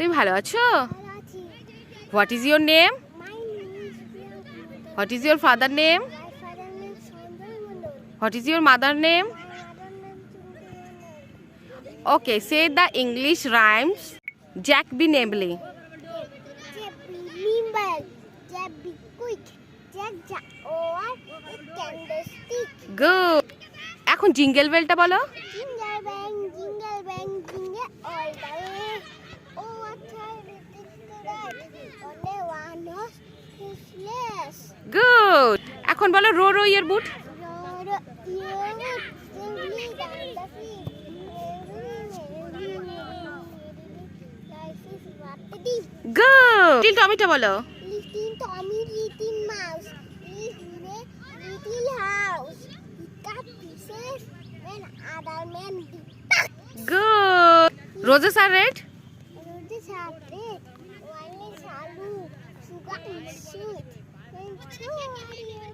তুমি ভালো আছো? What is your name what is your father name what is your mother name okay say the English rhymes Jack be nimble এখন jingle বেলটা বলো। Jingle bang, jingle all good এখন বলো row row your boat. Good tin tomato বলো। Roses are red roses are red? Wine এ চালু sugar ইস sweet 我在这里。